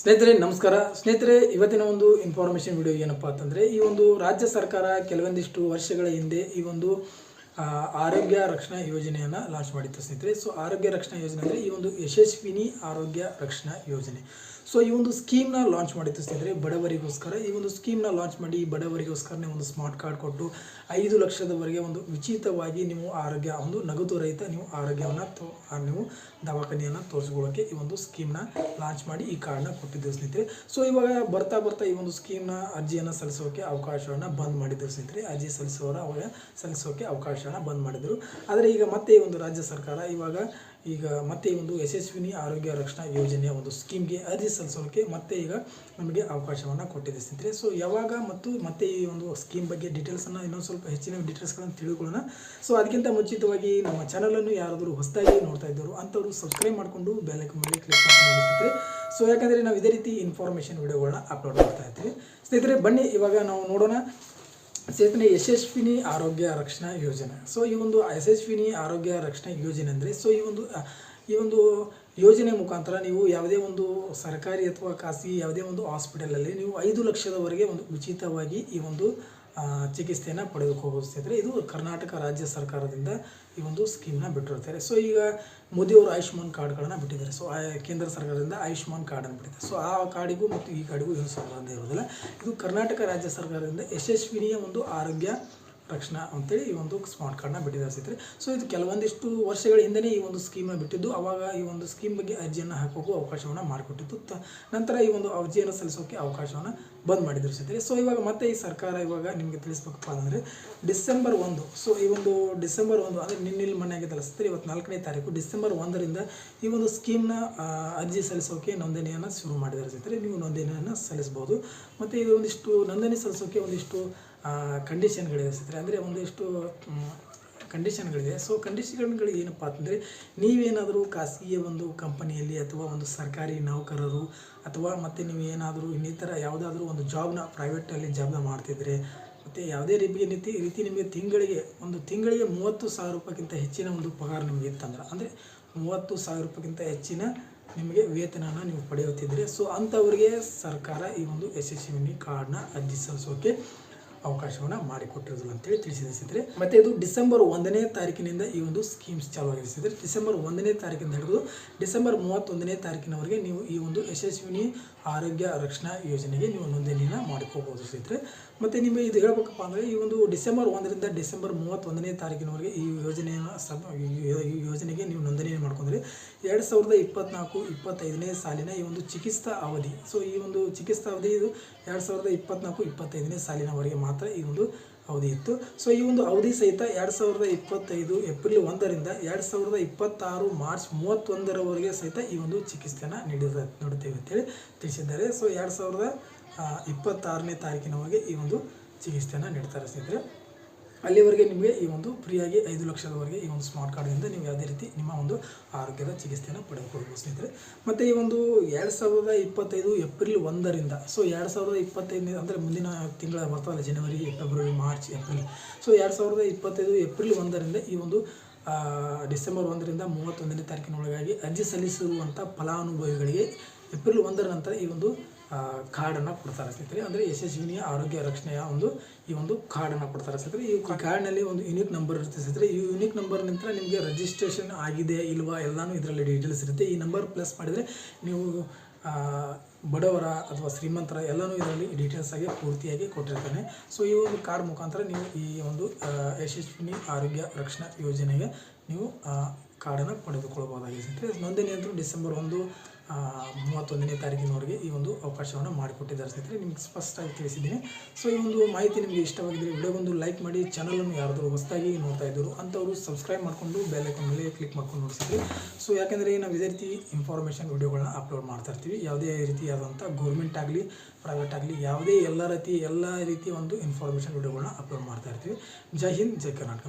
ಸ್ನೇಹಿತರೆ, ನಮಸ್ಕಾರ. ಸ್ನೇಹಿತರೆ, ಇವತ್ತಿನ ಒಂದು ಇನ್ಫಾರ್ಮೇಷನ್ ವಿಡಿಯೋ ಏನಪ್ಪ ಅಂತಂದರೆ, ಈ ಒಂದು ರಾಜ್ಯ ಸರ್ಕಾರ ಕೆಲವೊಂದಿಷ್ಟು ವರ್ಷಗಳ ಹಿಂದೆ ಈ ಒಂದು ಆರೋಗ್ಯ ರಕ್ಷಣಾ ಯೋಜನೆಯನ್ನು ಲಾಂಚ್ ಮಾಡಿತ್ತು ಸ್ನೇಹಿತರೆ. ಸೊ ಆರೋಗ್ಯ ರಕ್ಷಣಾ ಯೋಜನೆ ಅಂದರೆ ಈ ಒಂದು ಯಶಸ್ವಿನಿ ಆರೋಗ್ಯ ರಕ್ಷಣಾ ಯೋಜನೆ. ಸೊ ಈ ಒಂದು ಸ್ಕೀಮ್ನ ಲಾಂಚ್ ಮಾಡಿತ್ತು ಸ್ನೇಹಿತರೆ, ಬಡವರಿಗೋಸ್ಕರ. ಈ ಒಂದು ಸ್ಕೀಮ್ನ ಲಾಂಚ್ ಮಾಡಿ ಬಡವರಿಗೋಸ್ಕರನೇ ಒಂದು ಸ್ಮಾರ್ಟ್ ಕಾರ್ಡ್ ಕೊಟ್ಟು ಐದು ಲಕ್ಷದವರೆಗೆ ಒಂದು ಉಚಿತವಾಗಿ ನೀವು ಆರೋಗ್ಯ, ಒಂದು ನಗದು ರಹಿತ ನೀವು ಆರೋಗ್ಯವನ್ನು ತೋ ನೀವು ದವಾಖಾನೆಯನ್ನು ತೋರಿಸ್ಕೊಳ್ಳೋಕ್ಕೆ ಈ ಒಂದು ಸ್ಕೀಮ್ನ ಲಾಂಚ್ ಮಾಡಿ ಈ ಕಾರ್ಡ್ನ ಕೊಟ್ಟಿದ್ದೇವೆ ಸ್ನೇಹಿತರೆ. ಸೊ ಇವಾಗ ಬರ್ತಾ ಬರ್ತಾ ಈ ಒಂದು ಸ್ಕೀಮ್ನ ಅರ್ಜಿಯನ್ನು ಸಲ್ಲಿಸೋಕೆ ಅವಕಾಶವನ್ನು ಬಂದ್ ಮಾಡಿದ್ರು ಸ್ನೇಹಿತರೆ. ಅರ್ಜಿ ಸಲ್ಲಿಸೋರು ಅವಾಗ ಸಲ್ಲಿಸೋಕೆ ಅವಕಾಶವನ್ನು ಬಂದ್ ಮಾಡಿದರು. ಆದರೆ ಈಗ ಮತ್ತೆ ಈ ಒಂದು ರಾಜ್ಯ ಸರ್ಕಾರ ಇವಾಗ ಈಗ ಮತ್ತೆ ಈ ಒಂದು ಯಶಸ್ವಿನಿ ಆರೋಗ್ಯ ರಕ್ಷಣಾ ಯೋಜನೆಯ ಒಂದು ಸ್ಕೀಮ್ಗೆ ಅರ್ಜಿ ಸಲ್ಲಿಸೋಕೆ ಮತ್ತೆ ಈಗ ನಮಗೆ ಅವಕಾಶವನ್ನು ಕೊಟ್ಟಿದೆ ಸ್ನೇಹಿತರೆ. ಸೊ ಯಾವಾಗ ಮತ್ತು ಮತ್ತೆ ಈ ಒಂದು ಸ್ಕೀಮ್ ಬಗ್ಗೆ ಡೀಟೇಲ್ಸನ್ನು ಇನ್ನೊಂದು ಸ್ವಲ್ಪ ಹೆಚ್ಚಿನ ಡೀಟೇಲ್ಸ್ಗಳನ್ನು ತಿಳ್ಕೊಳ್ಳೋಣ. ಸೊ ಅದಕ್ಕಿಂತ ಮುಂಚಿತವಾಗಿ ನಮ್ಮ ಚಾನಲನ್ನು ಯಾರಾದರೂ ಹೊಸದಾಗಿ ನೋಡ್ತಾ ಇದ್ದರು ಅಂಥವ್ರು ಸಬ್ಸ್ಕ್ರೈಬ್ ಮಾಡಿಕೊಂಡು ಬೆಲ್ಲೈಕ್ ಮೇಲೆ ಕ್ಲಿಕ್ ನೋಡಿಸ್ತಿದ್ರೆ ಸೊ ಯಾಕಂದರೆ ನಾವು ಇದೇ ರೀತಿ ಇನ್ಫಾರ್ಮೇಷನ್ ವಿಡಿಯೋಗಳನ್ನ ಅಪ್ಲೋಡ್ ಮಾಡ್ತಾ ಇರ್ತೀವಿ ಸ್ನೇಹಿತರೆ, ಬನ್ನಿ ಇವಾಗ ನಾವು ನೋಡೋಣ. ಸ್ನೇಹಿತರೆ ಯಶಸ್ವಿನಿ ಆರೋಗ್ಯ ರಕ್ಷಣಾ ಯೋಜನೆ. ಸೊ ಈ ಒಂದು ಯಶಸ್ವಿನಿ ಆರೋಗ್ಯ ರಕ್ಷಣಾ ಯೋಜನೆ ಅಂದರೆ ಸೊ ಈ ಒಂದು ಈ ಒಂದು ಯೋಜನೆ ಮುಖಾಂತರ ನೀವು ಯಾವುದೇ ಒಂದು ಸರ್ಕಾರಿ ಅಥವಾ ಖಾಸಗಿ ಯಾವುದೇ ಒಂದು ಹಾಸ್ಪಿಟಲಲ್ಲಿ ನೀವು ಐದು ಲಕ್ಷದವರೆಗೆ ಒಂದು ಉಚಿತವಾಗಿ ಈ ಒಂದು ಚಿಕಿತ್ಸೆಯನ್ನು ಪಡೆದುಕೋಬೋದು ಸ್ನೇಹಿತರೆ ಇದು ಕರ್ನಾಟಕ ರಾಜ್ಯ ಸರ್ಕಾರದಿಂದ ಈ ಒಂದು ಸ್ಕೀಮ್ನ ಬಿಟ್ಟಿರ್ತಾರೆ ಸೊ ಈಗ ಮೋದಿಯವರು ಆಯುಷ್ಮಾನ್ ಕಾರ್ಡ್ಗಳನ್ನು ಬಿಟ್ಟಿದ್ದಾರೆ. ಸೊ ಕೇಂದ್ರ ಸರ್ಕಾರದಿಂದ ಆಯುಷ್ಮಾನ್ ಕಾರ್ಡನ್ನು ಬಿಟ್ಟಿದೆ ಸೊ ಆ ಕಾರ್ಡಿಗೂ ಮತ್ತು ಈ ಕಾರ್ಡಿಗೂ ಏನು ಸಂಬಂಧ ಇರೋದಿಲ್ಲ ಇದು ಕರ್ನಾಟಕ ರಾಜ್ಯ ಸರ್ಕಾರದಿಂದ ಯಶಸ್ವಿನಿಯ ಒಂದು ಆರೋಗ್ಯ ರಕ್ಷಣಾ ಅಂತೇಳಿ ಈ ಒಂದು ಸ್ಮಾರ್ಟ್ ಕಾರ್ಡ್ನ ಬಿಟ್ಟಿದ್ದಾರೆ ಸ್ನೇಹಿತರೆ. ಸೊ ಇದು ಕೆಲವೊಂದಿಷ್ಟು ವರ್ಷಗಳ ಹಿಂದೆಯೇ ಈ ಒಂದು ಸ್ಕೀಮ್ನ ಬಿಟ್ಟಿದ್ದು. ಅವಾಗ ಈ ಒಂದು ಸ್ಕೀಮ್ ಬಗ್ಗೆ ಅರ್ಜಿಯನ್ನು ಹಾಕೋಕ್ಕೂ ಅವಕಾಶವನ್ನು ಮಾಡಿಕೊಟ್ಟಿತ್ತು ತ, ನಂತರ ಈ ಒಂದು ಅರ್ಜಿಯನ್ನು ಸಲ್ಲಿಸೋಕೆ ಅವಕಾಶವನ್ನು ಬಂದ್ ಮಾಡಿದ್ರು ಸ್ನೇಹಿತರೆ. ಸೊ ಇವಾಗ ಮತ್ತೆ ಈ ಸರ್ಕಾರ ಇವಾಗ ನಿಮಗೆ ತಿಳಿಸ್ಬೇಕಪ್ಪ ಅಂದರೆ ಡಿಸೆಂಬರ್ ಒಂದು. ಸೊ ಈ ಒಂದು ಡಿಸೆಂಬರ್ ಒಂದು ಅಂದರೆ ನಿನ್ನೆ ಮನೆ ಆಗಿದ್ದಲ್ಲ ಸ್ನೇಹಿತರೆ, ಇವತ್ತು ನಾಲ್ಕನೇ ತಾರೀಕು ಡಿಸೆಂಬರ್ ಒಂದರಿಂದ ಈ ಒಂದು ಸ್ಕೀಮ್ನ ಅರ್ಜಿ ಸಲ್ಲಿಸೋಕೆ ನೋಂದಣಿಯನ್ನು ಶುರು ಮಾಡಿದ್ದಾರೆ ಸ್ನೇಹಿತರೆ. ನೀವು ನೋಂದಣಿಯನ್ನು ಸಲ್ಲಿಸ್ಬೋದು. ಮತ್ತು ಇದು ಒಂದಿಷ್ಟು ನೋಂದಣಿ ಸಲ್ಲಿಸೋಕೆ ಒಂದಿಷ್ಟು ಕಂಡೀಷನ್ಗಳಿದೆ ಸ್ನೇಹಿತರೆ ಅಂದರೆ ಒಂದಿಷ್ಟು ಕಂಡೀಷನ್ಗಳಿದೆ ಸೊ ಕಂಡೀಷನ್ಗಳು ಏನಪ್ಪ ಅಂತಂದರೆ, ನೀವೇನಾದರೂ ಖಾಸಗಿಯ ಒಂದು ಕಂಪನಿಯಲ್ಲಿ ಅಥವಾ ಒಂದು ಸರ್ಕಾರಿ ನೌಕರರು ಅಥವಾ ಮತ್ತು ನೀವು ಏನಾದರೂ ಇನ್ನಿತರ ಯಾವುದಾದ್ರೂ ಒಂದು ಜಾಬ್ನ ಪ್ರೈವೇಟಲ್ಲಿ ಜಾಬ್ನ ಮಾಡ್ತಿದ್ರೆ, ಮತ್ತು ಯಾವುದೇ ರೀತಿಯ ರೀತಿ ರೀತಿ ನಿಮಗೆ ತಿಂಗಳಿಗೆ, ಒಂದು ತಿಂಗಳಿಗೆ ಮೂವತ್ತು ಸಾವಿರ ರೂಪಾಯಿಗಿಂತ ಹೆಚ್ಚಿನ ಒಂದು ಪಗಾರ ನಿಮಗೆ ಇತ್ತಂದ್ರೆ ಅಂದರೆ ಮೂವತ್ತು ಸಾವಿರ ರೂಪಾಯಿಗಿಂತ ಹೆಚ್ಚಿನ ನಿಮಗೆ ವೇತನನ ನೀವು ಪಡೆಯುತ್ತಿದ್ದರೆ ಸೊ ಅಂಥವ್ರಿಗೆ ಸರ್ಕಾರ ಈ ಒಂದು ಯಶಸ್ವಿನಿ ಕಾರ್ಡ್ನ ಅರ್ಜಿ ಸಲ್ಲಿಸೋಕೆ ಅವಕಾಶವನ್ನು ಮಾಡಿಕೊಟ್ಟಿರೋದಿಲ್ಲ ಅಂತೇಳಿ ತಿಳಿಸಿದೆ ಸ್ನೇಹಿತರೆ ಮತ್ತು ಇದು ಡಿಸೆಂಬರ್ ಒಂದನೇ ತಾರೀಕಿನಿಂದ ಈ ಒಂದು ಸ್ಕೀಮ್ಸ್ ಚಾಲೂ ಆಗಿದೆ ಸ್ನೇಹಿತರೆ ಡಿಸೆಂಬರ್ ಒಂದನೇ ತಾರೀಕಿಂದ ಹಿಡಿದು ಡಿಸೆಂಬರ್ ಮೂವತ್ತೊಂದನೇ ತಾರೀಕಿನವರೆಗೆ ನೀವು ಈ ಒಂದು ಯಶಸ್ವಿನಿ ಆರೋಗ್ಯ ರಕ್ಷಣಾ ಯೋಜನೆಗೆ ನೀವು ನೋಂದಣಿಯನ್ನು ಮಾಡಿಕೋಬೋದು ಸ್ನೇಹಿತರೆ ಮತ್ತು ನಿಮಗೆ ಇದು ಹೇಳಬೇಕಪ್ಪ ಅಂದರೆ ಈ ಒಂದು ಡಿಸೆಂಬರ್ ಒಂದರಿಂದ ಡಿಸೆಂಬರ್ ಮೂವತ್ತೊಂದನೇ ತಾರೀಕಿನವರೆಗೆ ಈ ಯೋಜನೆಯನ್ನು ಸಬ್ ಯೋಜನೆಗೆ ನೀವು ನೋಂದಣಿಯನ್ನು ಮಾಡ್ಕೊಂಡ್ರೆ ಎರಡು ಸಾವಿರದ ಇಪ್ಪತ್ನಾಲ್ಕು ಇಪ್ಪತ್ತೈದನೇ ಸಾಲಿನ ಈ ಒಂದು ಚಿಕಿತ್ಸಾ ಅವಧಿ. ಸೊ ಈ ಒಂದು ಚಿಕಿತ್ಸಾ ಅವಧಿ ಇದು ಎರಡು ಸಾವಿರದ ಇಪ್ಪತ್ನಾಲ್ಕು ಇಪ್ಪತ್ತೈದನೇ ಸಾಲಿನವರೆಗೆ ಮಾತ್ರ ಈ ಒಂದು ಅವಧಿ ಇತ್ತು. ಸೊ ಈ ಒಂದು ಅವಧಿ ಸಹಿತ ಎರಡು ಸಾವಿರದ ಇಪ್ಪತ್ತೈದು ಏಪ್ರಿಲ್ ಒಂದರಿಂದ ಎರಡು ಸಾವಿರದ ಇಪ್ಪತ್ತಾರು ಮಾರ್ಚ್ ಮೂವತ್ತೊಂದರವರೆಗೆ ಸಹಿತ ಈ ಒಂದು ಚಿಕಿತ್ಸೆಯನ್ನು ನೀಡಿದ, ನೀಡುತ್ತೇವೆ ಅಂತೇಳಿ ತಿಳಿಸಿದ್ದಾರೆ. ಸೊ ಎರಡು ಸಾವಿರದ ಇಪ್ಪತ್ತಾರನೇ ತಾರೀಕಿನವರೆಗೆ ಈ ಒಂದು ಚಿಕಿತ್ಸೆಯನ್ನು ನೀಡ್ತಾರೆ ಸ್ನೇಹಿತರೆ. ಅಲ್ಲಿವರೆಗೆ ನಿಮಗೆ ಈ ಒಂದು ಫ್ರೀಯಾಗಿ ಐದು ಲಕ್ಷದವರೆಗೆ ಈ ಒಂದು ಸ್ಮಾರ್ಟ್ ಕಾರ್ಡಿಂದ ನೀವು ಯಾವುದೇ ರೀತಿ ನಿಮ್ಮ ಒಂದು ಆರೋಗ್ಯದ ಚಿಕಿತ್ಸೆಯನ್ನು ಪಡೆದುಕೊಳ್ಬೋದು ಸ್ನೇಹಿತರೆ. ಮತ್ತು ಈ ಒಂದು ಎರಡು ಸಾವಿರದ ಇಪ್ಪತ್ತೈದು ಏಪ್ರಿಲ್ ಒಂದರಿಂದ ಸೊ ಎರಡು ಸಾವಿರದ ಇಪ್ಪತ್ತೈದು ಅಂದರೆ ಮುಂದಿನ ತಿಂಗಳ ಬರ್ತದಲ್ಲ, ಜನವರಿ, ಫೆಬ್ರವರಿ, ಮಾರ್ಚ್, ಏಪ್ರಿಲ್. ಸೊ ಎರಡು ಸಾವಿರದ ಇಪ್ಪತ್ತೈದು ಏಪ್ರಿಲ್ ಒಂದರಿಂದ ಈ ಒಂದು ಡಿಸೆಂಬರ್ ಒಂದರಿಂದ ಮೂವತ್ತೊಂದನೇ ತಾರೀಕಿನೊಳಗಾಗಿ ಅರ್ಜಿ ಸಲ್ಲಿಸಿರುವಂಥ ಫಲಾನುಭವಿಗಳಿಗೆ ಏಪ್ರಿಲ್ ಒಂದರ ನಂತರ ಈ ಒಂದು ಕಾರ್ಡನ್ನು ಕೊಡ್ತಾರೆ ಸ್ನೇಹಿತರೆ. ಅಂದರೆ ಯಶಸ್ವಿನಿ ಆರೋಗ್ಯ ರಕ್ಷಣೆಯ ಒಂದು ಈ ಒಂದು ಕಾರ್ಡನ್ನು ಕೊಡ್ತಾರೆ ಸ್ನೇಹಿತರೆ. ಈ ಕಾರ್ಡ್ನಲ್ಲಿ ಒಂದು ಯೂನಿಕ್ ನಂಬರ್ ಇರುತ್ತೆ ಸ್ನೇಹಿತರೆ. ಈ ಯೂನಿಕ್ ನಂಬರ್ ನಂತರ ನಿಮಗೆ ರಿಜಿಸ್ಟ್ರೇಷನ್ ಆಗಿದೆ ಇಲ್ವಾ ಎಲ್ಲನೂ ಇದರಲ್ಲಿ ಡೀಟೇಲ್ಸ್ ಇರುತ್ತೆ. ಈ ನಂಬರ್ ಪ್ಲಸ್ ಮಾಡಿದರೆ ನೀವು ಬಡವರ ಅಥವಾ ಶ್ರೀಮಂತರ ಎಲ್ಲನೂ ಇದರಲ್ಲಿ ಡೀಟೇಲ್ಸ್ ಆಗಿ ಪೂರ್ತಿಯಾಗಿ ಕೊಟ್ಟಿರ್ತಾನೆ. ಸೊ ಈ ಒಂದು ಕಾರ್ಡ್ ಮುಖಾಂತರ ನೀವು ಈ ಒಂದು ಯಶಸ್ವಿನಿ ಆರೋಗ್ಯ ರಕ್ಷಣಾ ಯೋಜನೆಗೆ ನೀವು ಕಾರ್ಡನ್ನು ಪಡೆದುಕೊಳ್ಳಬಹುದಾಗಿದೆ ಸ್ನೇಹಿತರೆ. ನೋಂದಣಿ ಅಂತೂ ಡಿಸೆಂಬರ್ ಒಂದು ಮೂವತ್ತೊಂದನೇ ತಾರೀಕಿನವರೆಗೆ ಈ ಒಂದು ಅವಕಾಶವನ್ನು ಮಾಡಿಕೊಟ್ಟಿದ್ದಾರೆ ಸ್ನೇಹಿತರೆ, ನಿಮಗೆ ಸ್ಪಷ್ಟವಾಗಿ ತಿಳಿಸಿದ್ದೀನಿ. ಸೊ ಈ ಒಂದು ಮಾಹಿತಿ ನಿಮಗೆ ಇಷ್ಟವಾಗಿದ್ದರೆ ವಿಡಿಯೋಗೊಂದು ಲೈಕ್ ಮಾಡಿ ಚಾನಲನ್ನು ಯಾರಾದರೂ ಹೊಸದಾಗಿ ನೋಡ್ತಾ ಇದ್ದರು ಅಂಥವರು ಸಬ್ಸ್ಕ್ರೈಬ್ ಮಾಡಿಕೊಂಡು ಬೆಲ್ ಐಕಾನ್ ಮೇಲೆ ಕ್ಲಿಕ್ ಮಾಡ್ಕೊಂಡು ನೋಡಿಸ್ತೀವಿ ಸೊ ಯಾಕೆಂದರೆ ನಾವು ಇದೇ ರೀತಿ ಇನ್ಫಾರ್ಮೇಷನ್ ವಿಡಿಯೋಗಳನ್ನ ಅಪ್ಲೋಡ್ ಮಾಡ್ತಾ ಇರ್ತೀವಿ. ಯಾವುದೇ ರೀತಿಯಾದಂಥ ಗೌರ್ಮೆಂಟ್ ಆಗಲಿ ಪ್ರೈವೇಟ್ ಆಗಲಿ, ಯಾವುದೇ ಎಲ್ಲ ರೀತಿ, ಎಲ್ಲ ರೀತಿಯ ಒಂದು ಇನ್ಫಾರ್ಮೇಷನ್ ವಿಡಿಯೋಗಳನ್ನ ಅಪ್ಲೋಡ್ ಮಾಡ್ತಾ ಇರ್ತೀವಿ. ಜೈ ಹಿಂದ್, ಜೈ ಕರ್ನಾಟಕ